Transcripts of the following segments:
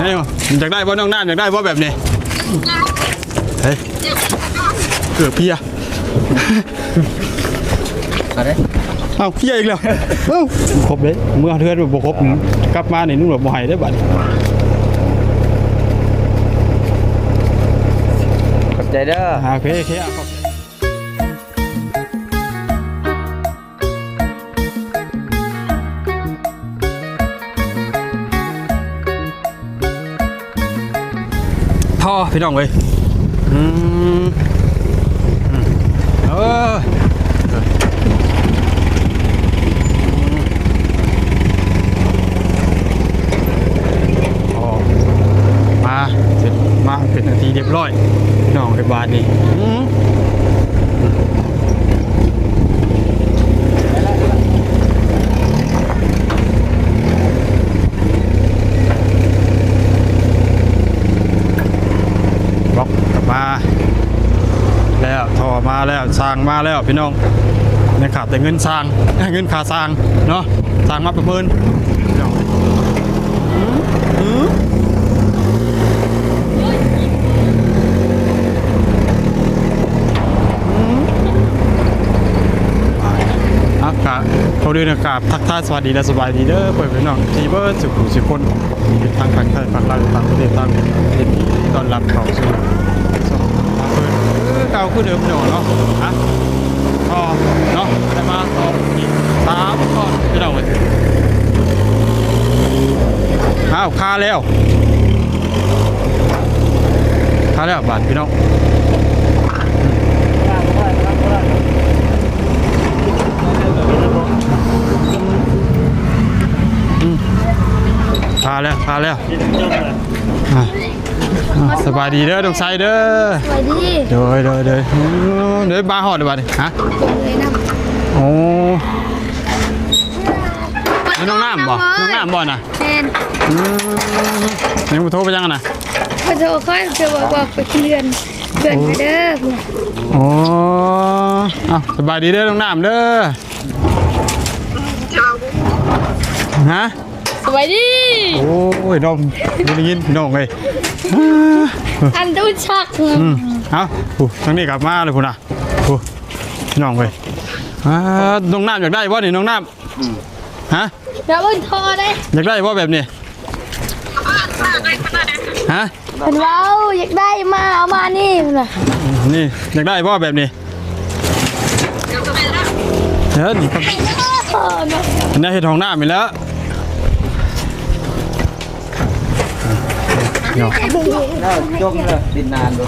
นี่อยากได้บ่น้องน้ำอยากได้บ่แบบนี้เฮ้ยเกือบเพียอะไรเอ้าเพียอีกแล้วเอ้าครบเลยเมื่อเทือนบ่ครบกลับมานี่นุ่งแบบบ่ให้ได้อบัดขอบใจเด้ออ่าโอเคโอเค พี่น้องเว้ยอืมเออมาเสร็จมาเป็นนาทีเรียบร้อย น้องไอ้บาทนี่ล็อกกลับมา แล้วทอมาแล้วสร้าง มาแล้วพี่น้องนี่ขาดแต่เงินสร้างเงินค่าสร้างเนาะสร้างมาประเมินอากาศเขาเดินอากาศทักทายสวัสดีและสบายดีเด้อเปิดพี่น้องทีเบอร์สุขุสิคนที่ทางฝั่งไทยฝั่งลาวต่างประเทศต่างประเทศที่ต้อนรับเขาสู่อ เก่าคือเดิมพี่น้อเนาะฮะก็เนาะได้มาสองสามก้อนพี่น้องเลยอ้าวคาแล้วคาแล้วบาทพี่น้องอืมคาแล้วคาแล้ว สบายดีเด้อดงไซเด้อสวัสดีเดี๋ยวเดี๋ยวเดี๋ยวเดี๋ยวบ้าหอดเดี๋ยวบ้าดิฮะเลยนะโอ้แล้วน้องน้ำบ่น้องน้ำบ่น่ะแทนอืมนี่มึงโทรไปยังอะน่ะพอโทรค่อยจะบอกบอกไปเพื่อนเพื่อนไปเด้อโอ้เอาสบายดีเด้อน้องน้ำเด้อฮะ สวัสดีโอ้ยน้องไม่ได้ยินน้องเลยอันดูชักอืมเอาผู้ทางนี้กลับมาเลยพุ่นน่ะผู้น้องเลยอ่าน้องน้ำอยากได้บ่นี่น้องน้ำฮะแล้วมันทอได้อยากได้บ่แบบนี้ฮะเป็นว้าวอยากได้มาเอามานี่นะนี่อยากได้บ่แบบนี้เฮ้ยนี่ครับเออเนาะนี่เห็ดของหน้ามีแล้ว เนาะแล้วจมเลยดินนานดู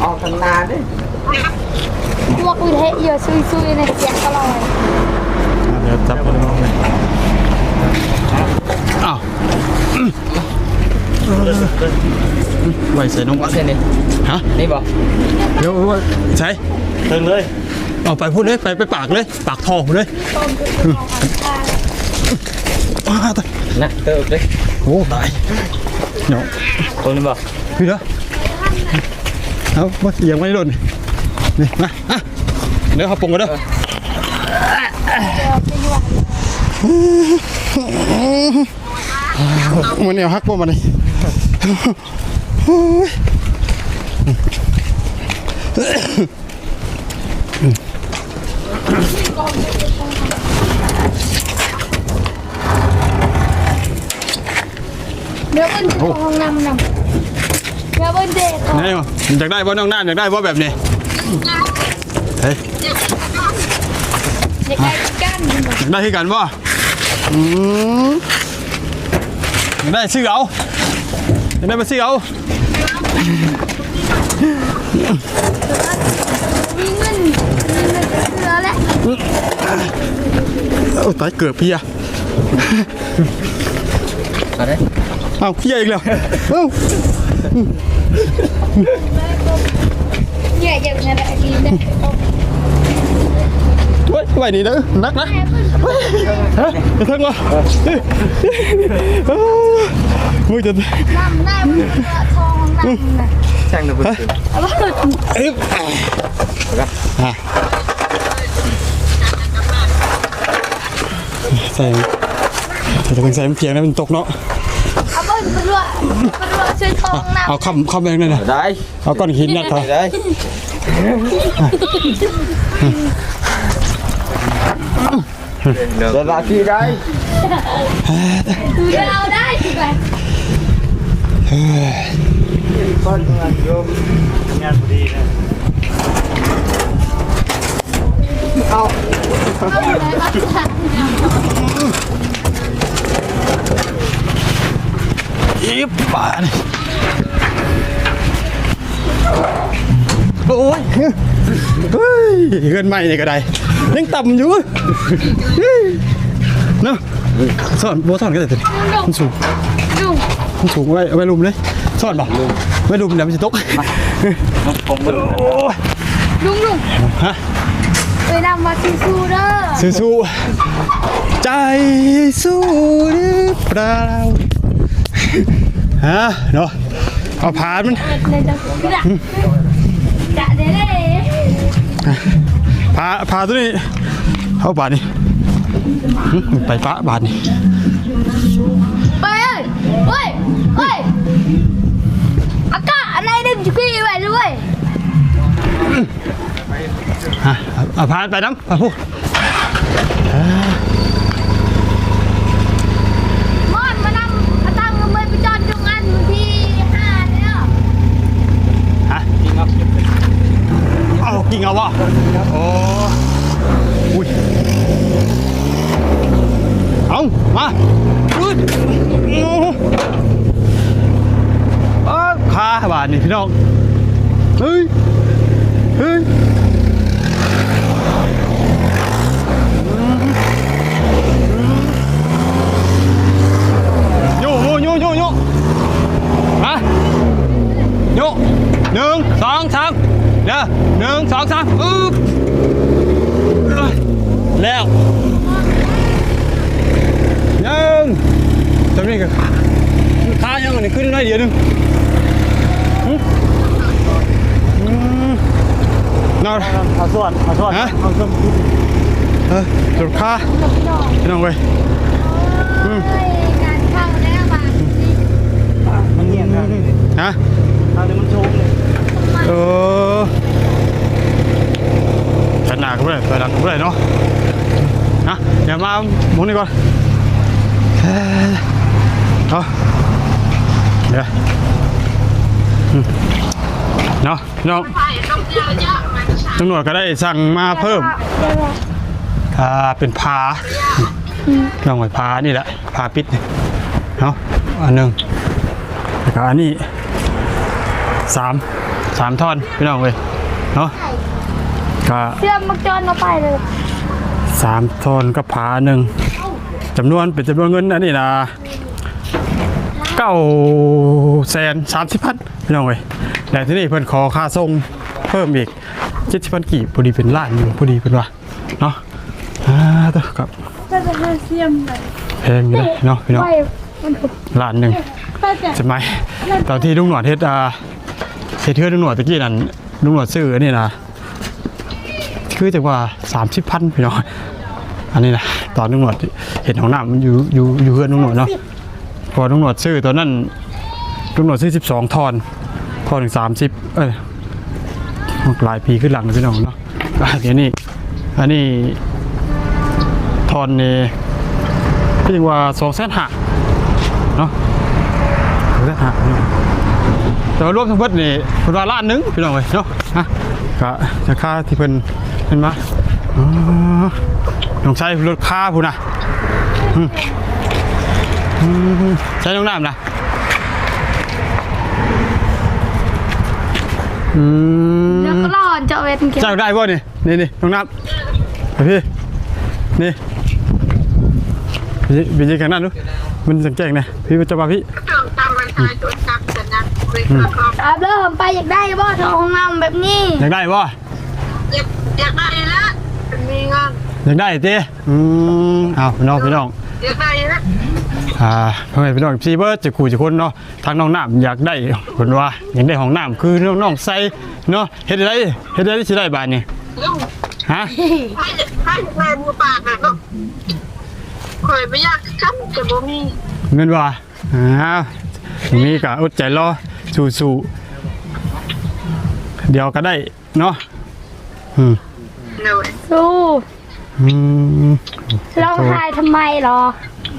เอาทางนาเด้อพวกวิเทยเยอะซุยๆในเสียงตลอดเดี๋ยวจับไปลองเลยอ้าวไว้ใส่น้องเอาเส้นนี้ฮะนี่บ่เดี๋ยวว่าใช้เติมเลยเอาไปพูดเลยไปไปปากเลย ปากทองเลยอ้าวตายนะเติมเลยโอ้ตาย เนาะตรงนี้บ่พี่เด้อเอามาเสียงไม่หล่นนี่มาอะเดี๋ยวเขาปรุงกันเด้อมันเหนียวฮักบ่มานี่ เดี๋ยวมันห้องน้ำนำเดี๋ยวมันเด็กนี่อยากได้บ่น้องน้ำอยากได้บ่แบบนี้เฮ้ยอยากได้กันอยากได้ที่กันบ่อืมอยากได้ซื้อเอาอยากได้มาซื้อเอามีเงินมีเงินเหลือแล้วเอาตายเกือบเพียอะไร เอาเพียอีกแล้วเอ้าเนี่ยอยากได้ดีนะไว้ไว้นี่เด้อนักนะฮะจะทั้งวะมึงจะน้ำได้มันทองน้ำนะช่างดูบุญเอาว่าเอ๊ะอะใส่แต่ต้องใส่มันเพียงนะมันตกเนาะ เอาว่าเป็นว่าซื้อทองนะเอาคำคำแบงค์นั่นนะได้เอาก้อนหินนะครัได้เดี๋ยวลาที่ได้เดี๋ยวเอาได้สิไปก้อนเงินโยมงานพอดีนะเอาอะไรมาสั่ง อีบป่านโอ้ยเฮ้ยเงินใหม่นี่ก็ได้ยังต่ำอยู่เนาะสอนโบสอนก็ได้ตมันสูงมันสูงไว้ไว้ลุมเลยสอนบ่ไว้ลุมเดี๋ยวมันจะตกมมึงโอ้ยลุงลุงฮะไปนำมาซื้อซูเด้อสู้ๆใจสู้หรือเปล่า ฮะเนาะเอาผ่านมันเลยจะกระกระเด้เด้พาพาตัวนี้เข้าบาทนี่หึไปปะบาทนี่ไปเอ้ยเฮ้ยเฮ้ยอากาศอะไรดึงจุกี้ไว้ด้วยฮะเอาพาไปน้ำไปพูด มอนมานำมาตั้งมือไปจอดตรงอันที่ห้าเนี่ย ฮะกินเอา เอาวะโอ้อุ้ยเอามาลุยโอ้เออขาบาทนี่พี่น้องเฮ้ยเฮ้ยโยโยโยโยโยมาโยหนึ่งสองสาม เด้อหนึ่งสองสามอึ๊บเอ้ยแล้วหนึ่งจำนี่กันขายังอันนี้ขึ้นได้เดียวหนึงหึอืมนอนเอาส่วนเอาส่วนฮะเอาส่วนเออจุดขาพี่น้องเว้ยเฮ้ยงานเข้าแล้วบางที มันเงียบครับ ฮะทางนี้มันชูงเลยเออขนาดก็ไม่ได้ไปดังก็ไม่ได้เนาะนะเดี๋ยวมาหมุนนี่ก่อนเอ้ยเอาเดี๋ยวอืมเนาะน้องตำรวจก็ได้สั่งมาเพิ่มอ่าเป็นพาน้องไว้พานี่แหละพาปิดนี่เนาะอันหนึ่งแล้วก็อันนี้ สามสามท่อนพี่น้องเว้ยเนาะก็เสื้อมักจอนมาไปเลยสามท่อนก็ผาหนึ่งจำนวนเป็นจำนวนเงินอันนี้นะเก้าแสนสามสิบพันพี่น้องเว้ยแต่ที่นี่เพิ่นขอค่าส่งเพิ่มอีกเจ็ดสิบพันกี่พอดีเป็นล้านอยู่พอดีเป็นว่าเนาะอ่าตัวกับก็จะเสียมเลยแพงอยู่เลยเนาะพี่น้องไปมันถูกล้านหนึ่งก็จะใช่ไหมตอนที่ลุงหนวดเฮ็ดอ่า เฮ็ดเทือลุงหนวดตะกี้นั่นลุงหนวดซื้อนนี้นะคือจะว่าสามสิบพันพี่น้องอันนี้นะตอนลุงหนวดเห็นของหน้ำมันอยู่อยู่อยู่เพื่อนลุงหนวดเนาะพอลุงหนวดซื้อตอนนั้นลุงหนวดซื้อสิบสองทอนทอนถึงสามสิบเอ้ยหลายปีขึ้นหลังพี่น้องเนาะอะเดี๋ยวนี้อันนี้ทอนนี่พี่ถึงว่าสองแสนห้าเนาะเลือกหา แต่ว่ารวมทั้งหมดนี่เพิ่นว่าล้านหนึงพี่น้องเอ้ยเนาะฮะก็ราคาที่เพิ่นเพิ่นมาอ๋อต้องใช้รถค่าพุ่นน่ะอืมอืมใช้น้องน้ำนะอืม แล้วก็รอดเจาะเวทเก็บเจ้าได้บ่นี่นี่นี่น้องน้ำไปพี่นี่พี่พี่ยิงกันนั่นดูมันสังเกตนะพี่จะมาพี่ ตามประชาชนตามสัญ ญาบริษัทเราอาบเริ่มไปอยากได้บ่ทองงามแบบนี้ อยากได้บ่อยากอยากได้ละมีเงินอยากได้เต้อืมเอาพี่น้องพี่น้องอยากได้ละอ่าพ่อแม่พี่น้องซีเบิร์ดจะขู่จะคนเนาะทางน้องน้ำอยากได้คนว่าอยากได้ห้องน้ำคือน้องน้องใส่เนาะเฮ็ดได้เฮ็ดได้สิได้บาทนี่ลุงฮะให้ให้แม่มือปากนะก็คอยไม่อยากค้ำแต่บ่มีเงินว่าอ้าวมีกะอดใจรอ สู้ๆเดี๋ยวก็ได้เนาะอืมหนูสู้อืมร้องไห้ทำไมหรอ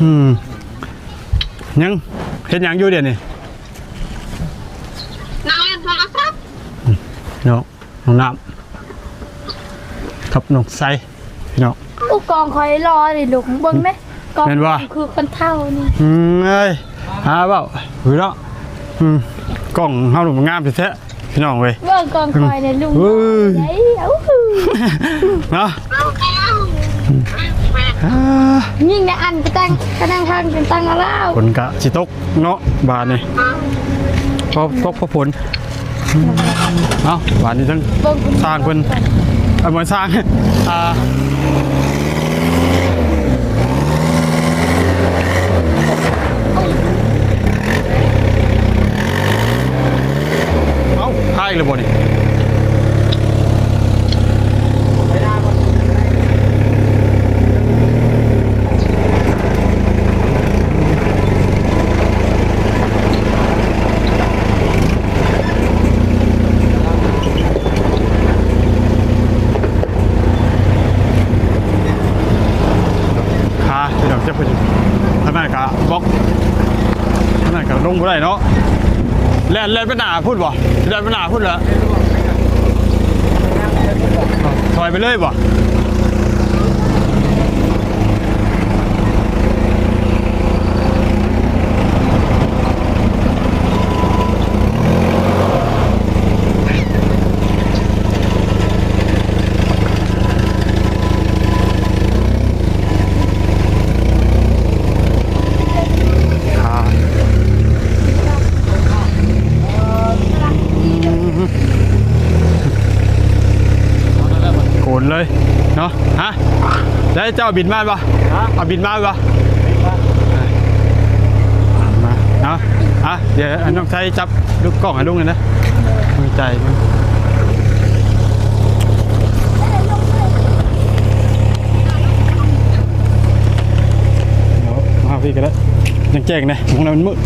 อืมยังเฮ็ดหยังอยู่เดี๋ยวนี้นั่งเล่นโทรศัพท์เนาะน้องน้ำกับน้องไซพี่น้องผู้กองคอยรอดิลูกเบิ่งไหมกองแม่นบ่ คือคนเท่านี่ อืมเอ้ยหาเปล่าหือเนาะอืม กล้องเฮาหนุ่มงามแท้ๆพี่น้องเว้ยเบิ่งกองคอยในลุงเฮ้ยใหญ่เอ้าเนาะเราเที่ยวอ่ายิ่งในอันไปตั้งก็นั่งทางเป็นตั้งเอาแล้วฝนกะสิตกเนาะบาดนี่พอตกพอฝนเนาะบาดนี้ทั้งเบิ่งคุณสร้างเพิ่นเอามาสร้างอ่าเอ้าพายอีกเลยบ่นี่ขาพี่น้องจะพูดทางนั้นกะบล็อกทางนั้นกะลงบ่ได้เนาะ เลินไปหนาพูดบ่แล่นไปหนาพูดเหรอถอยไปเลยบ่ขาโกนเลยเนาะฮะแล้ว เจ้าบินมาปะเอาบินมาปะมาเนาะอะเดี๋ยวน้องใช้จับลูกกล้องให้ลุงเลยนะมือใจมันเดี๋ยวมาพี่กันแล้วยังแจ้งนะมองแล้วมันมืด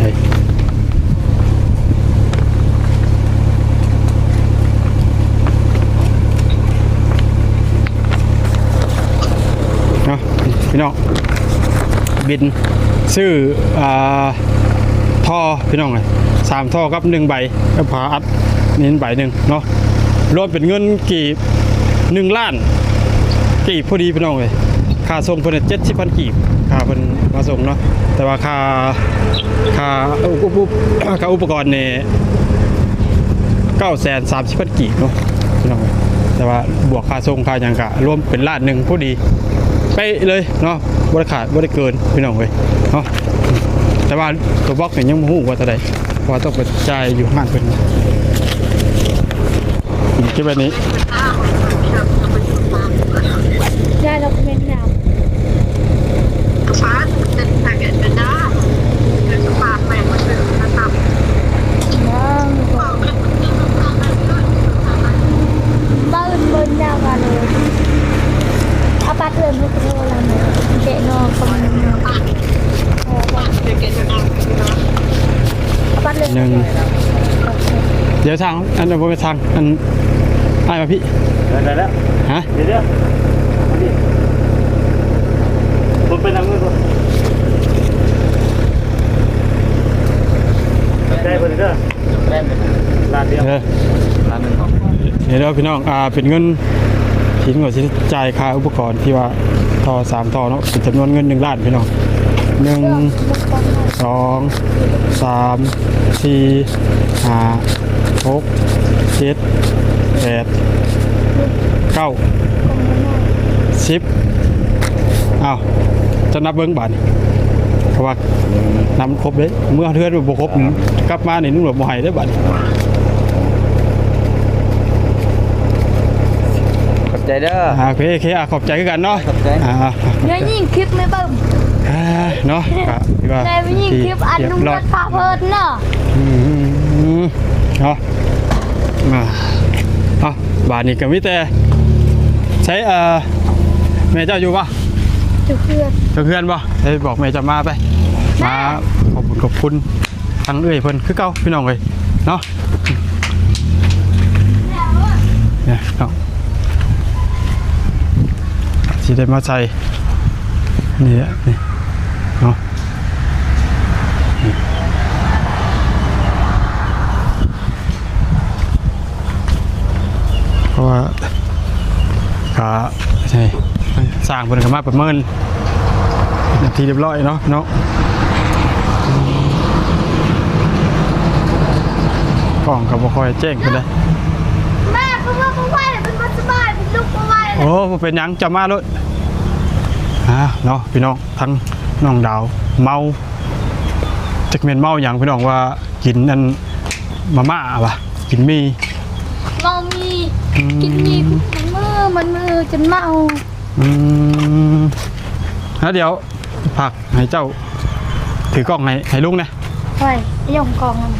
เฮ้ยเนาะ พี่น้องบินซื้ออ่าท่อพี่น้องเลยสามท่อกับหนึ่งใบก็ผาอัดนี่ใบหนึ่งเนาะรวมเป็นเงินกี่หนึ่งล้านกีบพอดีพี่น้องเลยค่าส่งเพิ่นเจ็ดสิบพันกีบค่าเพิ่นมาส่งเนาะแต่ว่าค่าค่าอุปค่าอุปกรณ์เนี่ยเก้าแสนสามสิบพันกีบเนาะพี่น้องเอ้ยแต่ว่าบวกค่าส่งค่าหยังกะรวมเป็นล้านหนึ่งพอดี ไปะเลยเนาะบ่ได้ขาดบ่ได้เกินพี่น้องเลยเนาะแต่ว่าตัวบล็อกเนี่ยยังบ่ฮู้ว่าเท่ใดเพราะว่าต้องไปจ่ายอยู่ห้างเพิ่นเก็บบนี้ ได้เราคอมเมนต์แล้ว ฟ้าเป็นแผงเป็นหน้าเป็นปากแม่มันเป็นกระตับ น้องบ้านบนดาวกันเลยเอาปัดเดินไปโทรแล้วเนี่ยเจ๊นอนคอมเมนต์เอาปัดเดิน หนึ่งเดี๋ยวทาง อันนั้นบ่เป็นทางอันอ้ายมาพี่ได้แล้วฮะเดี๋ยวเดี๋ยวมาดิผมไปนั่งมือก่อนได้เพิ่นเด้อได้ไหมลานเดียวเออร้านหนึ่งของเดี๋ยวเดี๋ยวพี่น้องอ่าเป็นเงินทิ้งก่อนที่จ่ายค่าอุปกรณ์ที่ว่าทอสามทอเนาะเป็นจำนวนเงินหนึ่งล้านพี่น้อง หนึ่งสองสามสี่ห้าหกเจ็ดแปดเก้าสิบอ้าวจะนับเบิ้งบาทนี่เพราะว่านำครบเลยเมื่อเทือนบ่ครบกลับมานี่นุ่งแบบบ่ให้ได้อบาทนี่ขอบใจเด้ออ่าโอเคโอเคอะขอบใจคือกันเนาะขอบใจอ่าเนื้อยิ่งคลิปไม่เบิ่ม อ่าเนาะก็ที่ว่าแต่ยิ่งคลิปอันนุ่มเรียบรร้อยถพาเพลินเนาะอืมเนาะอ่าเอาบาทนี้ก็มีแต่ใช้เอ่อแม่เจ้าอยู่ปะจุเพื่อนเพื่อนๆบ่ได้บอกแม่จะมาไปมาขอบคุณขอบคุณทั้งเอ้ยเพิ่นคือเก่าพี่น้องเอ้ยเนาะเนี่ยเนาะสิได้มาใส่นี่แหละนี่ เนาะนี่เพราะว่าก็ใช่สร้างเพิ่นก็มาประเมินเป็นทีเรียบร้อยเนาะเนาะกล่องกับบ่คอยแจ้งเพิ่นเลยแม่เขาว่าเขาไหวแต่เป็นคนสบายเป็นลูกเขาไหวโอ้บ่เป็นหยังจะมาเลยอ่าเนาะพี่น้องทั้ง น้องดาว เมาจักแม่นเมาหยังพี่น้องว่ากินนั่นมาม่าว่ะกินมีเมามีกินมีมันมือมันมือจนเมาอืมแล้วเดี๋ยวผักให้เจ้า ถือกล้องให้ให้ลุงนะไหวยงกองมัน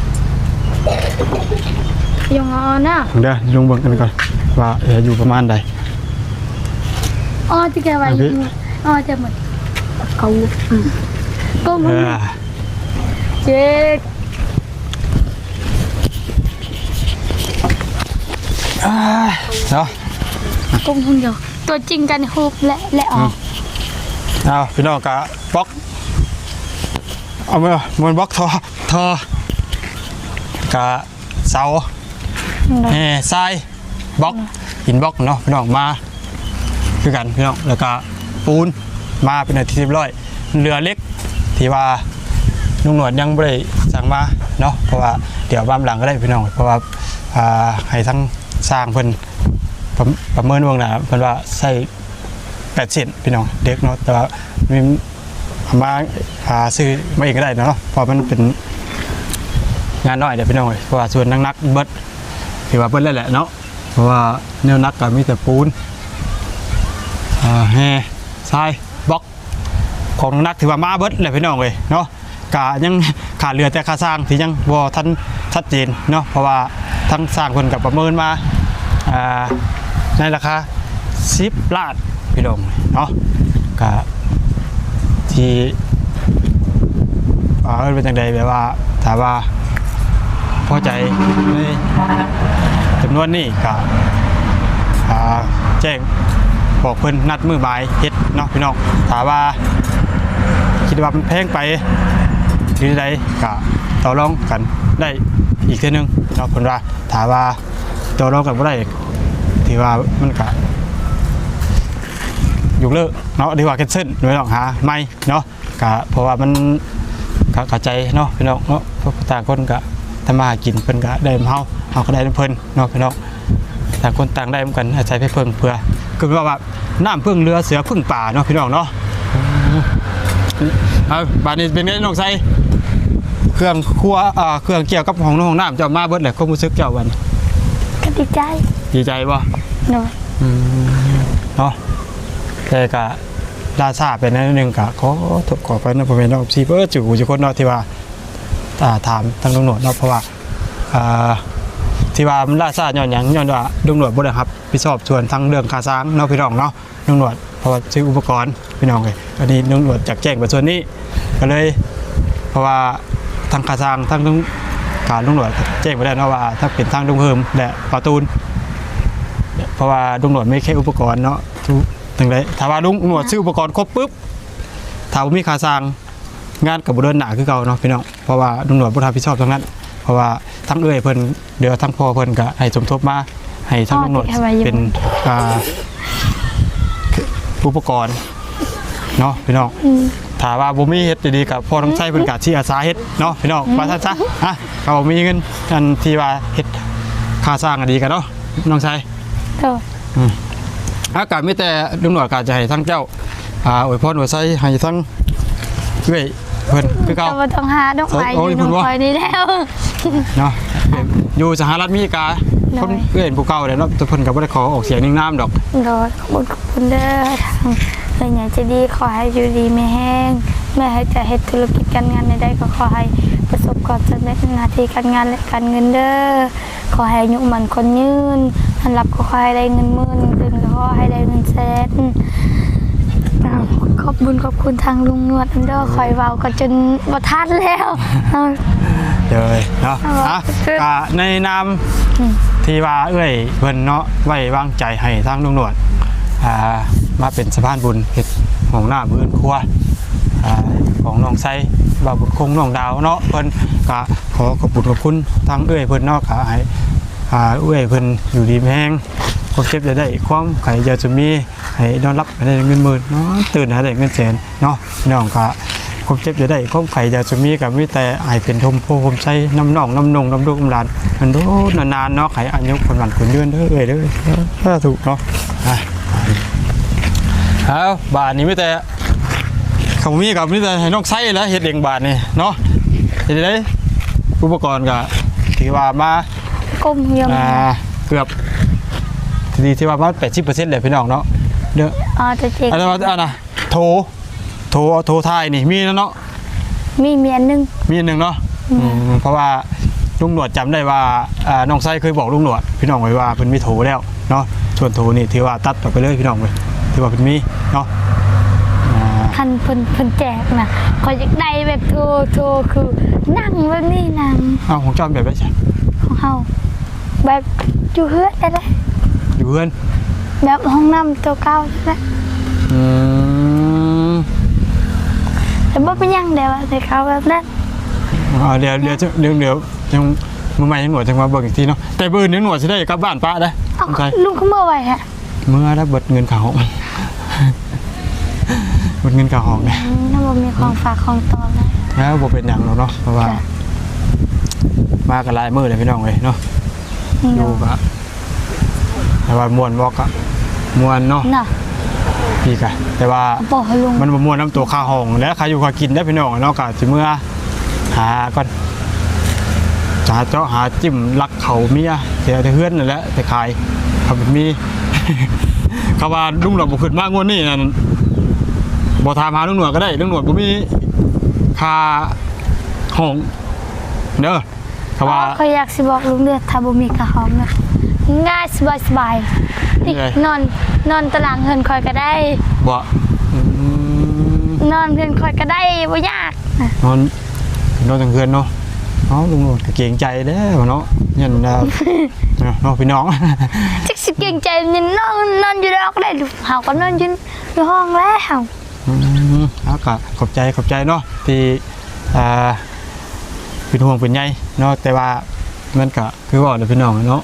ยงเอาหน้าเดี๋ยวลุงเบิ่งกันก่อนว่าเอออยู่ประมาณใดอ๋อที่แกไว้อยู่อ๋อจะหมด เขาอืมก็เอมึงอเจ๊กอ่าเนาะก็มึงเดียวตัวจริงกันฮุบและและออกเอาพี่น้องกะบล็อกเอามามันบล็อกทอทอกะเสาแห่ทรายบล็อกหินบล็อกเนาะพี่น้องมาคือกันพี่น้องแล้วก็ปูน มาเป็นอาทิตย์เรียบร้อยเรือเล็กที่ว่าลุงหนวดยังไม่ได้สั่งมาเนาะเพราะว่าเดี๋ยวบ้ามหลังก็ได้พี่น้องเพราะว่าาให้ทั้งสร้างเพิ่นประประเมินเมืองหน้าเพิ่นว่าใส่แปดเซนพี่น้องเด็กเนาะแต่ว่ามีเอามาหาซื้อมาเองก็ได้เนาะเพราะมันเป็นงานน้อยเดี๋ยวพี่น้องเอ้ยเพราะว่าส่วนนักนักเบิดถือว่าเบิดแล้วแหละเนาะเพราะว่าแนวนักก็มีแต่ปูนอ่าแฮทราย ของนักถือว่ามาเบิดแหละพี่น้องเลยเนาะกะยังขาดเหลือแต่ค่าสร้างที่ยังบ่ทันชัดเจนเนาะเพราะว่าทั้งสร้างคนกับประเมินมาในราคา10ล้านพี่น้องเนาะก็ที่เอิ้นเป็นจังใดแบบว่าถามว่าพอใจในจำนวนนี้ก็อ่าแจ้งบอกเพิ่นนัดมือบายเฮ็ดเนาะพี่น้องถามว่า คิดว่ามันแพงไปหรือใดก็ต่อรองกันได้อีกเทื่อนึงเนาะเพิ่นว่าถามว่าต่อรองกันบ่ได้ถือว่ามันก็ยกเลิกเนาะดีกว่าแคนเซิลไม่ต้องหาไม่เนาะกะเพราะว่ามันกะใจเนาะพี่น้องเนาะพราะต่างคนกะทำมาหากินเพิ่นกะได้เฮาเฮาก็ได้เพิ่นเนาะพี่น้องต่างคนต่างได้เหมือนกันอาศัยไปเพิ่งเพื่อคือว่าว่าน้ำพึ่งเรือเสือพึ่งป่าเนาะพี่น้องเนาะ เอาบานนี้เป็นไงน้องไซเครื่องครัวอ่าเครื่องเกี่ยวกับของน้องของน้ำเจ้ามาเบิดแหละความรู้สึกเจ้าวันก็ดีใจดีใจบ่หน่อยเนาะแต่กะลาซาเป็นนั่นหนึ่งกะขอถกขอไปนะผมเป็นน้องซีเปอร์จู่จุคนเนาะที่ว่าอ่าถามทางตำรวจเนาะเพราะว่าอ่า ที่ว่ามันล่าซาย้อนหยังย้อนว่าตำรวจบ่ได้ครับผิดชอบส่วนทางเรื่องค่าสร้างเนาะพี่น้องเนาะตำรวจเพราะว่าซื้ออุปกรณ์พี่น้องเลยอันนี้ตำรวจจากแจ้งไปส่วนนี้ก็เลย เพราะว่าทางค่าสร้างทางการตำรวจแจ้งไปแล้วเนาะว่าถ้าเป็นทางดงเฮิมและประตูนเพราะว่าลุงหนวดไม่แค่อุปกรณ์เนาะทุกถึงเลยถ้าว่าลุงหนวดซื้ออุปกรณ์ครบปุ๊บถ้าบ่มีค่าสร้างงานกับบุเดินหนาคือเก่าเนาะพี่น้องเพราะว่าลุงหนวดบ่รับผิชอบตรงนั้น เพราะว่า ทั้งเอ้อยเพิ่นเดี๋ยวทั้งพ่อเพิ่นก็ให้สมทบมาให้ทั้งลุงหนวดเป็นอ่าอุปกรณ์เนาะพี่น้องอืมถ้าว่าบ่มีเฮ็ดดีๆกับพ่อต้องใช้เพิ่นก็สิอาสาเฮ็ดเนาะพี่น้องว่าซั่นซะฮะก็บ่มีเงินอันที่ว่าเฮ็ดค่าสร้างก็ดีกันเนาะน้องชายโถ่อากาศไม่แต่ลุงหนวดกาจะให้ทั้งเจ้าอ่าอวยพรอวยไส้ให้ทั้งเอ้อยเพิ่นคือเก่าก็บ่ต้องหาดอกไม้โอ้อยยู่คุณน้องว่าคอยนี่แล้ว เนาะอยู่สหรัฐอเมริกาน้อยคนเอื้อนผู้เก่าเลยเนาะแต่เพิ่นก็บ่ได้ขอออกเสียงนิ่งน้ำดอกโดยขอบคุณขอบคุณเด้อทางเพื่อนอยากจะดีขอให้อยู่ดีไม่แห้งแม่ให้จะเฮ็ดธุรกิจการงานใดๆก็ขอให้ประสบความสำเร็จในหน้าที่การงานและการเงินเด้อขอให้อายุมันคนยืนอันรับก็ขอให้ได้เงินหมื่นเงินก็ขอให้ได้เงินแสน อ้าวขอบบุญขอบคุณทางลุงนวดอันเดอร์คอยเว้าก็จนบ่ทันแล้วเอา เดี๋ยวเลยเนาะเอาอะคือก็ในนามที่ว่าเอ้ยเพิ่นเนาะไว้วางใจให้ทางลุงหนวดอ่ามาเป็นสะพานบุญเฮ็ดของหน้ามื้อนครัวอ่าของน้องไซบ่าวบุญคงน้องดาวเนาะเพิ่นก็ขอขอบคุณขอบคุณทางเอ้ยเพิ่นเนาะก็ให้อ่าเอ้ยเพิ่นอยู่ดีมีแฮง ความเจ็บจะได้ความไขอยาจะมีให้นอนรับให้ได้เงินหมื่นเนาะตื่นให้ได้เงินแสนเนาะพี่น้องก็ความเจ็บจะได้ความไข่จะจะมีกับมีแต่ไอายเป็นทมโพผมใช้น้ำหนองน้ำนงน้ำลูกน้ำหลานมันโดนนานๆเนาะไข่อายุคนหลันคนเดือนเด้อเอ้ยเด้อถ้าถูกเนาะอะเอาบาทนี้ไม่แต่เขามีกับมีแต่ให้นอกไส้แล้วเฮ็ดเองบาทนี่เนาะเฮ็ดได้อุปกรณ์ก็ถือว่ามาก้มยมอ่าเกือบ ทีนี้ที่ว่ามา80%เลยพี่น้องเนาะเด้ออ๋อจะเจ๊กอันนั้นว่าอันน่ะโทรโทรโทรทายนี่มีแล้วเนาะมีเมียหนึง มีอันหนึ่งเนาะอืมเพราะว่าลุงหนวดจำได้ว่าอ่าน้องไส้เคยบอกลุงหนวดพี่น้องไว้ว่าเพิ่นมีโถแล้วเนาะส่วนโถนี่ถือว่าตัดออกไปเลยพี่น้องเลยถือว่าเพิ่นมีเนาะอ่า คันเพิ่นเพิ่นแจกน่ะขอยอยากได้แบบโทรโทรคือนั่งแบบนี้นั่งเอาของจอมแบบได้จ้ะของเฮาแบบอยู่เฮือนได้เลย อยู่เพื่อนแบบห้องน้ำตัวเก่าได้อืมแต่บ่เป็นหยังเดี๋ยวใส่เขาแบบนั้นเอาเดี๋ยวเดี๋ยวจะเดี๋ยวเดี๋ยวยังมือใหม่ยังหนวดจังมาเบิ่งอีกทีเนาะแต่เบิ่งนี้หนวดสิได้กลับบ้านป้าได้เอาใช่ลุงเขาเมื่อไหร่ฮะเมื่อได้เบิดเงินค่าห้องเบิดเงินค่าห้องเนี่ยอืมถ้าบ่มีของฝากของตอนนะแล้วบ่เป็นหยังหรอกเนาะเพราะว่าจ้ะมากันหลายมื้อเลยพี่น้องเลยเนาะนี่ดูเนาะกะ แต่ว่ามวนบอกอะมวนเนาะน่ะพี่กะแต่ว่าบอกให้ลุงมันบ่มวนน้ำตัวข้าห้องและใครอยู่ข้ากินได้พี่น้องเนาะกะสิเมื่อหาก่อนจะหาเจาะหาจิ้มลักเขาเมียเสียแต่เฮือนนั่นแหละแต่ขายเขาเป็นมีเขาว่าลุงหนวดบ่ขึ้นมากงวดนี้นั่นบ่ถามหาลุงหนวดก็ได้ลุงหนวดบ่มีค่าห้องเด้อ เขาว่าเขาอยากสิบอกลุงเดือดถ้าบ่มีกระหอมนะง่ายสบายสบายๆนี่ไง นอนนอนตารางเฮือนคอยก็ได้ บ่อืมนอนเฮือนคอยก็ได้บ่ยากน่ะนอนนอนกลางคืนเนาะเนาะลุงโหนดก็เกรงใจแล้วเนาะยันนะเนาะพี่น้อง จักสิเก่งใจนี่นอนนอนอยู่ดอกได้ลูกเฮาก็นอนอยู่ในห้องแล้ว อืมเอาก็ขอบใจขอบใจเนาะที่อ่า เป็นห่วงเป็นใยเนาะแต่ว่ามันก็คือว่าเดี๋ยวพี่น้องเนาะ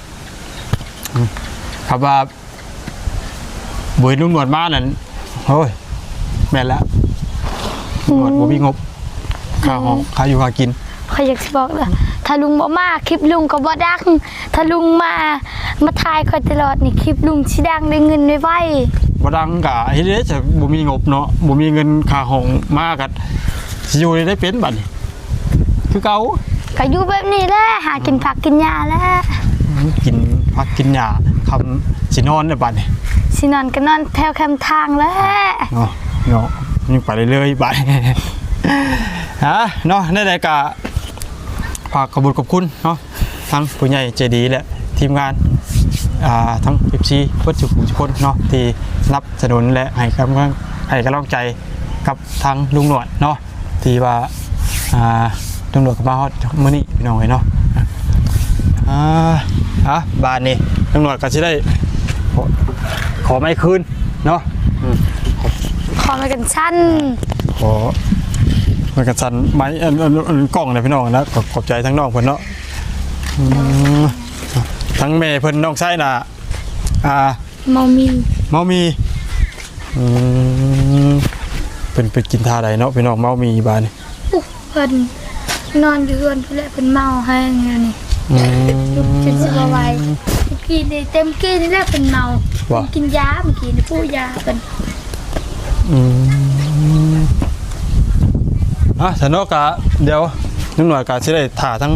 อืมครับว่าบุยลุงหนวดมานั่นโอ้ยแม่นแล้วลุงหนวดบ่มีงบค่าห้องค่าอยู่ค่ากินเขาอยากสิบอกเลยถ้าลุงบ่มาคลิปลุงก็บ่ดังถ้าลุงมามาถ่ายคอยตลอดนี่คลิปลุงสิดังได้เงินไวๆบ่ดังกะเฮ็ดได้จะบ่มีงบเนาะบ่มีเงินค่าห้องมากัดสิอยู่ได้เป็นบัดนี้ คือเก่าก็อยู่แบบนี้แหละหากินผักกินหญ้าแหล้วกินพักกินหญ้าคำสินอนได้บัดนี้สินอนก็นอนแถวแคมทางแหล้วเนาะเนาะยังไปเรื่อยๆบัดฮะเนาะได้ๆกะฝากขอบคุณขอบคุณเนาะทั้งผู้ใหญ่ใจดีและทีมงานอ่าทั้ง FC เพิ่นสุขุมทุกคนเนาะที่รับสนุนและให้กำลังให้กำลังใจกับทางลุงหนวดเนาะที่ว่าอ่า ตำรวจก็มาฮอดมื้อนี้พี่น้องเอ้ยเนาะอ่าอะบ้านนี้ตำรวจก็สิได้ขอขอไม่คืนเนาะอืมขอมากันชั้นขอมันกระสันไม้อันอันอันกล้องเลยพี่น้องนะขอบขอบใจทั้งน้องเพิ่นเนาะอืมทั้งแม่เพิ่นน้องชายน่ะอ่า เมามีเมามีอืมเป็นเป็นกินทาใดเนาะพี่น้องเมามีบ้านนี้อุ๊เพิ่น นอนอยู่เฮือนพุ่นแหละเพิ่นเมาให้เงี้ยนี่อืมลุกจนสิบ่ไหวเมื่อกี้นี่เต็มกี้นี่แหละเพิ่นเมาว่ะเพิ่นกินยาเมื่อกี้นี่ปูยาเพิ่นอืมอะสนอกกะเดี๋ยวนึกหน่อยกะสิได้ถ่าทั้ง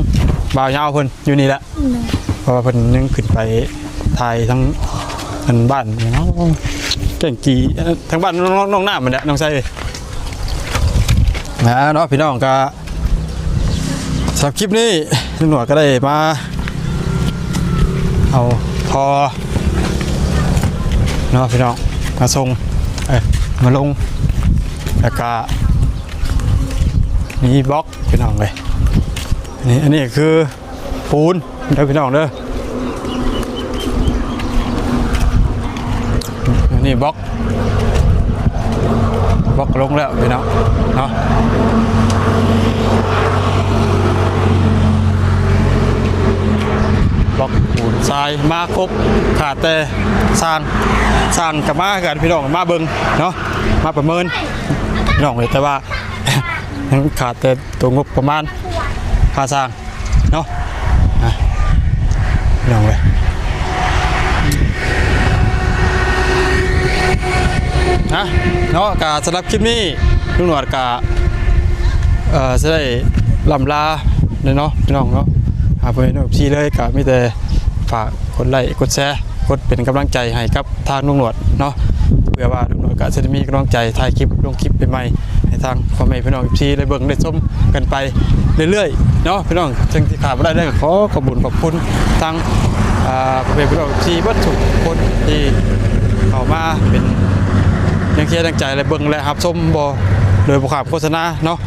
บ่าวยาวเพิ่นอยู่นี่แหละเนาะเพราะว่าเพิ่นยังขึ้นไปถ่ายทั้งอันบ้านเนาะเก่งกีเอ่อทั้งบ้านน้องน้องหน้ามันแหละน้องไส้นะเนาะพี่น้องก็ สำหรับคลิปนี้หน่อยก็ได้มา เอาพอเนาะพี่น้องมาส่งเอ้ยมาลง แล้วก็มีบล็อกพี่น้องเลยนนี้อันนี้คือปูนเด้อพี่น้องเด้อนนี้บล็อกบล็อกลงแล้วพี่น้องเนาะบล็อกปูน ทรายมาครบขาดแต่สร้างสร้างกับมากันพี่น้องมาเบิงเนาะมาประเมินพี่น้องเลยแต่ว่าขาดแต่ตัวงบประมาณค่าสร้างเนาะพี่น้องเลยนะเนาะกาสำหรับคลิปนี้ลุงหนวดกาเอ่อจะได้ลำลาเนาะพี่น้องเนาะหาไปนซีเลยกะมีแต่ ฝากกดไลค์กดแชร์กดเป็นกำลังใจให้กับทางลุงหนวดเนาะเพื่อว่าลุงหนวดกะจะได้มีกำลังใจถ่ายคลิปลงคลิปใหม่ๆให้ทางพ่อแม่พี่น้องซีได้เบิ่งได้ชมกันไปเรื่อยๆเนาะพี่น้องจึงที่ขาดไม่ได้ได้ก็ขอขอบคุญขอบคุณทางอ่าพ่อแม่พี่น้องซีวัตถุคนที่เข้ามาเป็นยังเชียร์ยังใจและเบิ่งและครับชมบ่โดยประกาศโฆษณาเนาะ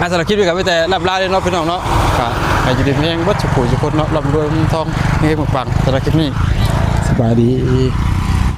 อะสำหรับคลิปนี้ก็ไปแต่รับลาเลยเนาะพี่น้องเนาะก็ให้อยู่ดีมีแรงเบัดสุขุสุขคนเนาะลำรวยเงินทองเฮ้ยปังๆสำหรับคลิปนี้สบายดี